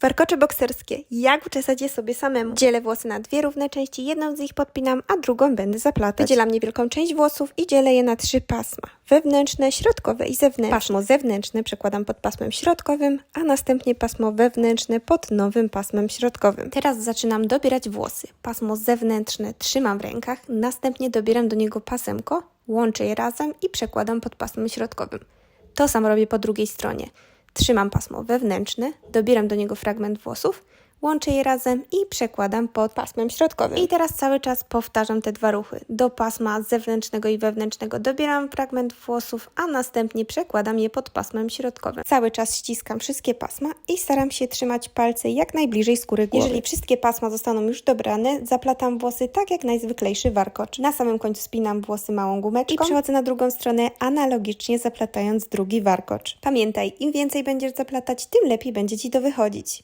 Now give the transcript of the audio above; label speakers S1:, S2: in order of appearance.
S1: Warkocze bokserskie. Jak uczesać je sobie samemu? Dzielę włosy na dwie równe części, jedną z nich podpinam, a drugą będę zaplatać. Wydzielam niewielką część włosów i dzielę je na trzy pasma. Wewnętrzne, środkowe i zewnętrzne. Pasmo zewnętrzne przekładam pod pasmem środkowym, a następnie pasmo wewnętrzne pod nowym pasmem środkowym. Teraz zaczynam dobierać włosy. Pasmo zewnętrzne trzymam w rękach, następnie dobieram do niego pasemko, łączę je razem i przekładam pod pasmem środkowym. To samo robię po drugiej stronie. Trzymam pasmo wewnętrzne, dobieram do niego fragment włosów, łączę je razem i przekładam pod pasmem środkowym. I teraz cały czas powtarzam te dwa ruchy. Do pasma zewnętrznego i wewnętrznego dobieram fragment włosów, a następnie przekładam je pod pasmem środkowym. Cały czas ściskam wszystkie pasma i staram się trzymać palce jak najbliżej skóry głowy. Jeżeli wszystkie pasma zostaną już dobrane, zaplatam włosy tak jak najzwyklejszy warkocz. Na samym końcu spinam włosy małą gumeczką i przechodzę na drugą stronę, analogicznie zaplatając drugi warkocz. Pamiętaj, im więcej będziesz zaplatać, tym lepiej będzie Ci to wychodzić.